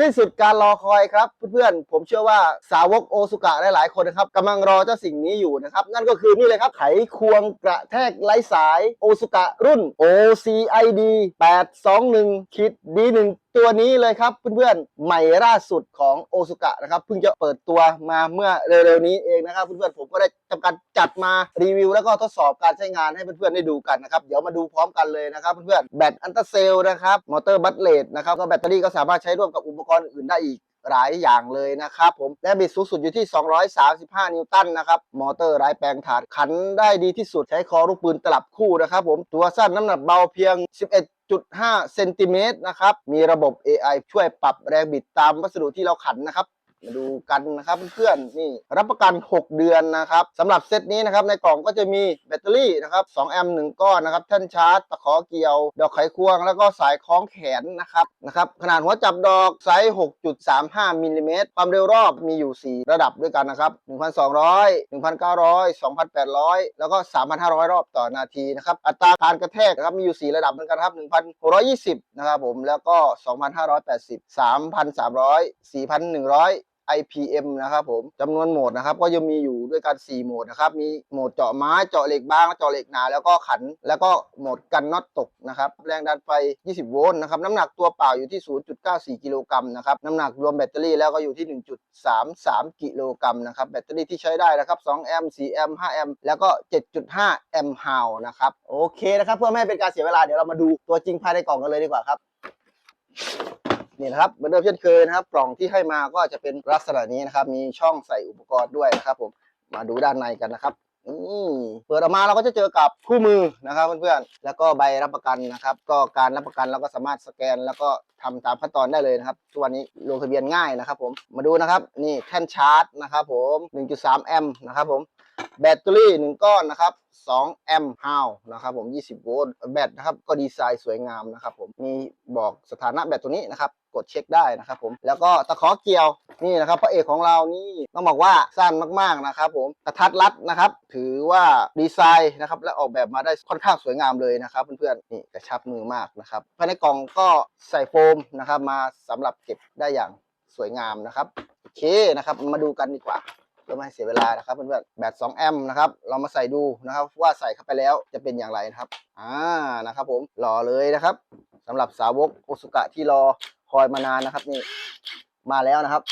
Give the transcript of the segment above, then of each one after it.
สิ้นสุดการรอคอยครับเพื่อนๆผมเชื่อว่าสาวกโอซุกะหลายๆคนนะครับกำลังรอเจ้าสิ่งนี้อยู่นะครับ นั่นก็คือนี่เลยครับไขควงกระแทกไร้สายโอซุกะรุ่น OCID 821คิด D1 ตัวนี้เลยครับเพื่อนๆใหม่ล่าสุดของโอซุกะนะครับเพิ่งจะเปิดตัวมาเมื่อเร็วๆนี้เองนะครับเพื่อนๆผมก็ได้ทำการจัดมารีวิว แล้วก็ทดสอบการใช้งานให้เพื่อนๆได้ดูกันนะครับเดี๋ยวมาดูพร้อมกันเลยนะครับเพื่อนๆแบตอันตราเซลนะครับมอเตอร์บัตเลตนะครับก็แบตเตอรี่ก็สามารถใช้ร่วมกับอุปกรณ์อื่นได้อีกหลายอย่างเลยนะครับผมและบิดสูงสุดอยู่ที่ 235 นิวตันนะครับมอเตอร์ไร้แปลงถานขันได้ดีที่สุดใช้คอลูกปืนตลับคู่นะครับผมตัวสั้นน้ำหนักเบาเพียง 11 11.5เซนติเมตรนะครับ มีระบบ AI ช่วยปรับแรงบิดตามวัสดุที่เราขันนะครับ มาดูกันนะครับเพื่อนๆนี่รับประกัน 6 เดือนนะครับสำหรับเซตนี้นะครับในกล่องก็จะมีแบตเตอรี่นะครับ2แอมป์1ก้อนนะครับแท่นชาร์จตะขอเกี่ยว ดอกไขควง แล้วก็สายคล้องแขนนะครับนะครับขนาดหัวจับดอกไซส์6.35มิลลิเมตรความเร็วรอบมีอยู่ 4 ระดับด้วยกันนะครับ1,200 1,900 2,800 แล้วก็ 3,500 รอบต่อนาทีนะครับอัตราการกระแทกนะครับมีอยู่ 4 ระดับเหมือนกันครับ1,620นะครับผมแล้วก็ 2,580 3,300 4,100 IPM นะครับผมจำนวนโหมดนะครับก็ยังมีอยู่ด้วยกัน 4 โหมดนะครับมีโหมดเจาะไม้เจาะเหล็กบางเจาะเหล็กหนาแล้วก็ขัน แล้วก็โหมดกันน็อตตกนะครับแรงดันไฟ 20 โวลต์นะครับน้ำหนักตัวเปล่าอยู่ที่ 0.94 กิโลกรัมนะครับน้ำหนักรวมแบตเตอรี่แล้วก็อยู่ที่ 1.33 กิโลกรัมนะครับแบตเตอรี่ที่ใช้ได้นะครับ2แอมป์4แอมป์5แอมป์แล้วก็ 7.5 แอมป์ฮาวนะครับโอเคนะครับเพื่อไม่ให้เป็นการเสียเวลาเดี๋ยวเรามาดูตัวจริงภายในกล่องกันเลยดีกว่าครับ นี่นะครับเหมือนเดิมเช่นเคยนะครับ กล่องที่ให้มาก็จะเป็นลักษณะนี้นะครับ มีช่องใส่อุปกรณ์ด้วยนะครับ ผมมาดูด้านในกันนะครับเปิดออกมาเราก็จะเจอกับคู่มือนะครับเพื่อนๆ แล้วก็ใบรับประกันนะครับ ก็การรับประกันเราก็สามารถสแกน แล้วก็ทำตามขั้นตอนได้เลยนะครับ ทุกวันนี้ลงทะเบียนง่ายนะครับ ผม มาดูนะครับ นี่แท่นชาร์จนะครับผม 1.3 แอมป์นะครับผม แบตเตอรี่ 1 ก้อนนะครับ2แอมป์ฮาวนะครับผม 20 โวลต์แบตนะครับก็ดีไซน์สวยงามนะครับผมมีบอกสถานะแบตตัวนี้นะครับกดเช็คได้นะครับผมแล้วก็ตะขอเกี่ยวนี่นะครับพระเอกของเรานี่ต้องบอกว่าสั้นมากๆนะครับผมกระทัดรัดนะครับถือว่าดีไซน์นะครับและออกแบบมาได้ค่อนข้างสวยงามเลยนะครับเพื่อนๆนี่กระชับมือมากนะครับภายในกล่องก็ใส่โฟมนะครับมาสำหรับเก็บได้อย่างสวยงามนะครับโอเคนะครับมาดูกันดีกว่า เพื่อไม่ให้เสียเวลานะครับเพื่อนๆแบต2แอมป์นะครับเรามาใส่ดูนะครับว่าใส่เข้าไปแล้วจะเป็นอย่างไรนะครับอ่านะครับ ผมรอเลยนะครับสำหรับสาวกโอซุกะที่รอคอยมานานนะครับนี่มาแล้วนะครับ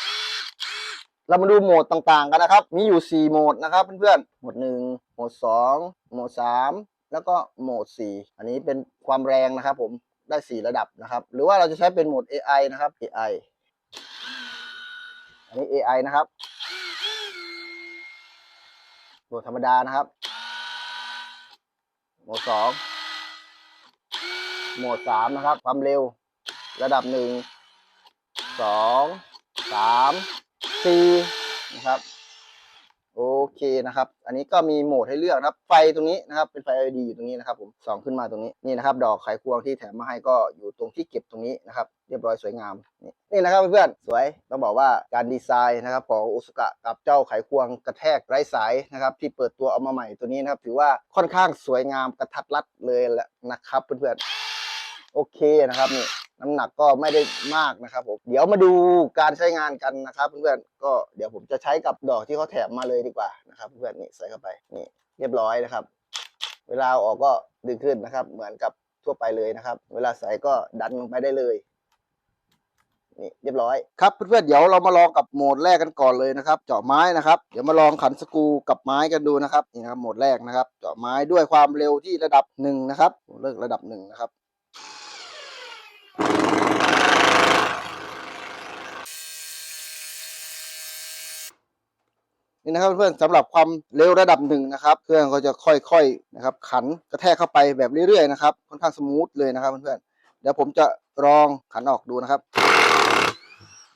เรามาดูโหมดต่างๆกันนะครับ มีอยู่ 4 โหมดนะครับเพื่อนๆโหมด 1 โหมด 2 โหมด 3 แล้วก็โหมด 4 อันนี้เป็นความแรงนะครับ ผมได้ 4 ระดับนะครับ หรือว่าเราจะใช้เป็นโหมด AI นะครับ AI อันนี้ AI นะครับ โหมดธรรมดานะครับ โหมดสองโหมดสามนะครับ ความเร็ว ระดับหนึ่งสองสามสี่นะครับ เคนะครับ อันนี้ก็มีโหมดให้เลือกนะครับ ไฟตรงนี้นะครับเป็นไฟ LED อยู่ตรงนี้นะครับผมส่องขึ้นมาตรงนี้นี่นะครับ ดอกไขควงที่แถมมาให้ก็อยู่ตรงที่เก็บตรงนี้นะครับ เรียบร้อยสวยงามนี่นี่นะครับเพื่อนๆสวยต้องบอกว่าการดีไซน์นะครับของอุสุกะกับเจ้าไขควงกระแทกไร้สายนะครับ ที่เปิดตัวเอามาใหม่ตัวนี้นะครับถือว่าค่อนข้างสวยงามกระทัดรัดเลยแหละนะครับเพื่อนๆโอเคนะครับนี่ น้ำหนักก็ไม่ได้มากนะครับผมเดี๋ยวมาดูการใช้งานกันนะครับเพื่อนๆก็เดี๋ยวผมจะใช้กับดอกที่เขาแถมมาเลยดีกว่านะครับเพื่อนๆนี่ใส่เข้าไปนี่เรียบร้อยนะครับ เวลาออกก็ดึงขึ้นนะครับ เหมือนกับทั่วไปเลยนะครับ เวลาใส่ก็ดันลงไปได้เลยนี่เรียบร้อยครับเพื่อนๆเดี๋ยวเรามาลองกับโหมดแรกกันก่อนเลยนะครับ เจาะไม้นะครับ เดี๋ยวมาลองขันสกูกับไม้กันดูนะครับนี่นะครับโหมดแรกนะครับ เจาะไม้ด้วยความเร็วที่ระดับหนึ่งนะครับเลือกระดับหนึ่งนะครับ นี่นะครับเพื่อนๆสำหรับความเร็วระดับหนึ่งนะครับเครื่องก็จะค่อยๆนะครับขันกระแทกเข้าไปแบบเรื่อยๆนะครับค่อนข้างสมูทเลยนะครับเพื่อนๆเดี๋ยวผมจะลองขันออกดูนะครับ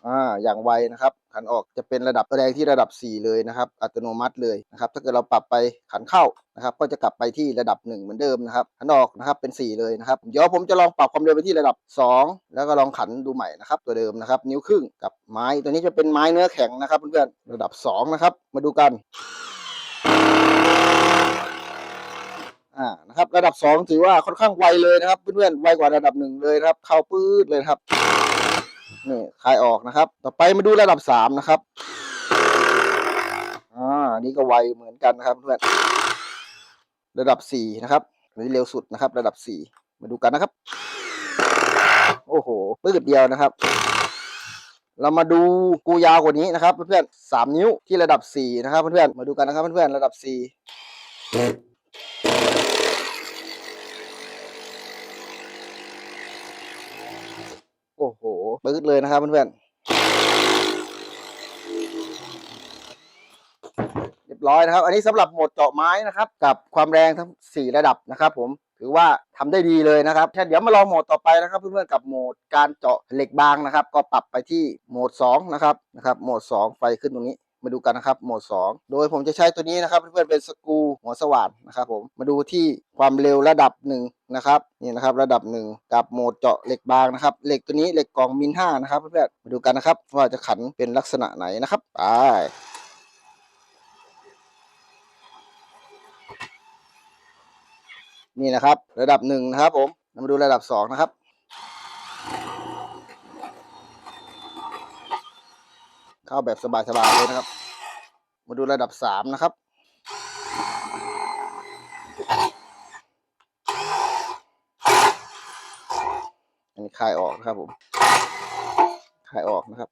อ่าอย่างไวนะครับขันออกจะเป็นระดับแรงที่ระดับ 4 เลยนะครับ อัตโนมัติเลยนะครับ ถ้าเกิดเราปรับไปขันเข้านะครับ ก็จะกลับไปที่ระดับ 1 เหมือนเดิมนะครับขันออกนะครับเป็น 4 เลยนะครับ เดี๋ยวผมจะลองปรับความเร็วไปที่ระดับ 2 แล้วก็ลองขันดูใหม่นะครับ ตัวเดิมนะครับ นิ้วครึ่งกับไม้ตัวนี้จะเป็นไม้เนื้อแข็งนะครับเพื่อนๆระดับ 2 นะครับ มาดูกันอ่านะครับระดับ 2 ถือว่าค่อนข้างไวเลยนะครับเพื่อนๆไวกว่าระดับหนึ่งเลยครับเข้าปื๊ดเลยครับ นี่คลายออกนะครับ ต่อไปมาดูระดับสามนะครับอ่านี่ก็ไวเหมือนกันนะครับเพื่อนระดับสี่นะครับนนี้เร็วสุดนะครับ ระดับสี่มาดูกันนะครับ โอ้โหปืดเดียวนะครับ เรามาดูกูยาวกว่านี้นะครับ เพื่อนๆสามนิ้วที่ระดับสี่นะครับเพื่อนๆมาดูกันนะครับเพื่อนๆระดับสี่โอ้โห ปืดเลยนะครับเพื่อนๆเรียบร้อยนะครับ อันนี้สำหรับโหมดเจาะไม้นะครับ กับความแรงทั้งสี่ระดับนะครับ ผมถือว่าทำได้ดีเลยนะครับเดี๋ยวมาลองโหมดต่อไปนะครับ เพื่อนๆกับโหมดการเจาะเหล็กบางนะครับ ก็ปรับไปที่โหมด2นะครับนะครับโหมด 2 ไฟขึ้นตรงนี้ มาดูกันนะครับโหมด 2 โดยผมจะใช้ตัวนี้นะครับเพื่อนๆเป็นสกูหัวสว่านนะครับผมมาดูที่ความเร็วระดับหนึ่งนะครับนี่นะครับระดับหนึ่งกับโหมดเจาะเหล็กบางนะครับเหล็กตัวนี้เหล็กกล่องมิลห้านะครับเพื่อนๆมาดูกันนะครับว่าจะขันเป็นลักษณะไหนนะครับไปนี่นะครับระดับหนึ่งนะครับผมมาดูระดับสองนะครับ เข้าแบบสบายๆเลยนะครับ มาดูระดับสามนะครับ อันนี้คลายออกนะครับผมคลายออกนะครับ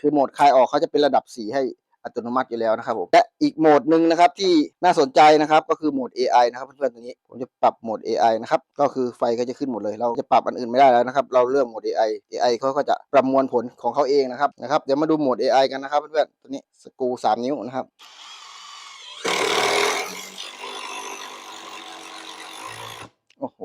คือโหมดคลายออกเขาจะเป็นระดับสีให้ อัตโนมัติอยู่แล้วนะครับผมและอีกโหมดหนึ่งนะครับที่น่าสนใจนะครับก็คือโหมด AI นะครับเพื่อนๆตัวนี้ผมจะปรับโหมด AI นะครับก็คือไฟก็จะขึ้นหมดเลย เราจะปรับอันอื่นไม่ได้แล้วนะครับเราเลือกโหมด AI AI เขาก็จะประมวลผลของเขาเองนะครับนะครับเดี๋ยวมาดูโหมด AI กันนะครับเพื่อนๆตัวนี้สกูสามนิ้วนะครับโอ้โห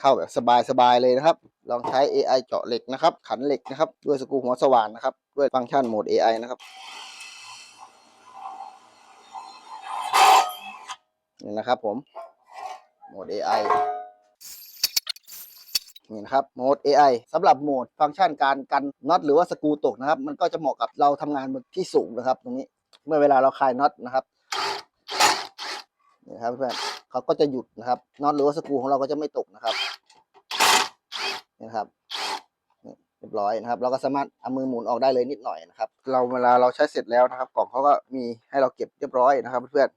เข้าแบบสบายๆเลยนะครับ ลองใช้ AI เจาะเหล็กนะครับ ขันเหล็กนะครับ ด้วยสกรูหัวสว่านนะครับ ด้วยฟังก์ชันโหมด AI นะครับนี่นะครับผมโหมด AI นี่นะครับโหมด AI สำหรับโหมดฟังก์ชันการกันน็อตหรือว่าสกรูตกนะครับ มันก็จะเหมาะกับเราทำงานบนที่สูงนะครับ ตรงนี้ เมื่อเวลาเราคลายน็อตนะครับนี่ครับเพื่อนเขาก็จะหยุดนะครับน็อตหรือว่าสกรูของเราก็จะไม่ตกนะครับ นะครับเรียบร้อยนะครับ เราก็สามารถเอามือหมุนออกได้เลยนิดหน่อยนะครับ เราเวลาเราใช้เสร็จแล้วนะครับ กล่องเขาก็มีให้เราเก็บเรียบร้อยนะครับเพื่อน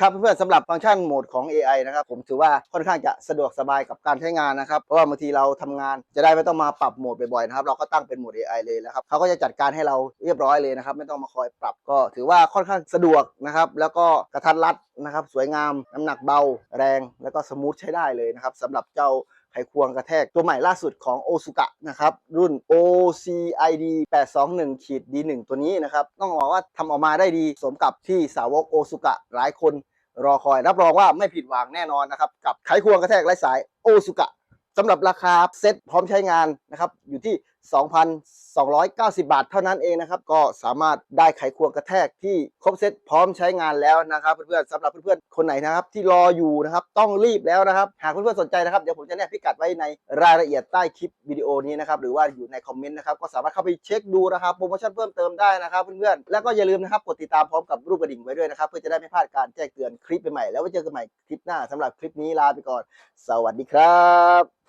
ครับเพื่อนๆสำหรับฟังก์ชันโหมดของ AI นะครับผมถือว่าค่อนข้างจะสะดวกสบายกับการใช้งานนะครับ เพราะว่าบางทีเราทำงานจะได้ไม่ต้องมาปรับโหมดบ่อยๆนะครับ เราก็ตั้งเป็นโหมด AI เลยนะครับเขาก็จะจัดการให้เราเรียบร้อยเลยนะครับ ไม่ต้องมาคอยปรับก็ถือว่าค่อนข้างสะดวกนะครับ แล้วก็กระทัดรัดนะครับ สวยงาม น้ำหนักเบา แรง แล้วก็สมูทใช้ได้เลยนะครับสำหรับเจ้า ไขควงกระแทกตัวใหม่ล่าสุดของโอซุกะนะครับ รุ่น OCID 821ขีด D1 ตัวนี้นะครับ ต้องบอกว่าทำออกมาได้ดีสมกับที่สาวกโอซุกะหลายคนรอคอยรับรองว่าไม่ผิดหวังแน่นอนนะครับ กับไขควงกระแทกไร้สายโอซุกะสำหรับราคาเซ็ตพร้อมใช้งานนะครับอยู่ที่ 2,290 บาทเท่านั้นเองนะครับ ก็สามารถได้ไขควงกระแทกที่ครบเซ็ตพร้อมใช้งานแล้วนะครับเพื่อนๆสำหรับเพื่อนๆคนไหนนะครับที่รออยู่นะครับต้องรีบแล้วนะครับ หากเพื่อนๆสนใจนะครับเดี๋ยวผมจะแนบพิกัดไว้ในรายละเอียดใต้คลิปวิดีโอนี้นะครับหรือว่าอยู่ในคอมเมนต์นะครับก็สามารถเข้าไปเช็คดูนะครับโปรโมชั่นเพิ่มเติมได้นะครับเพื่อนๆแล้วก็อย่าลืมนะครับกดติดตามพร้อมกับรูปกระดิ่งไว้ด้วยนะครับเพื่อจะได้ไม่พลาดการแจ้งเตือนคลิปใหม่ๆแล้วไว้เจอกันใหม่คลิปหน้าสำหรับคลิปนี้ลาไปก่อน สวัสดีครับ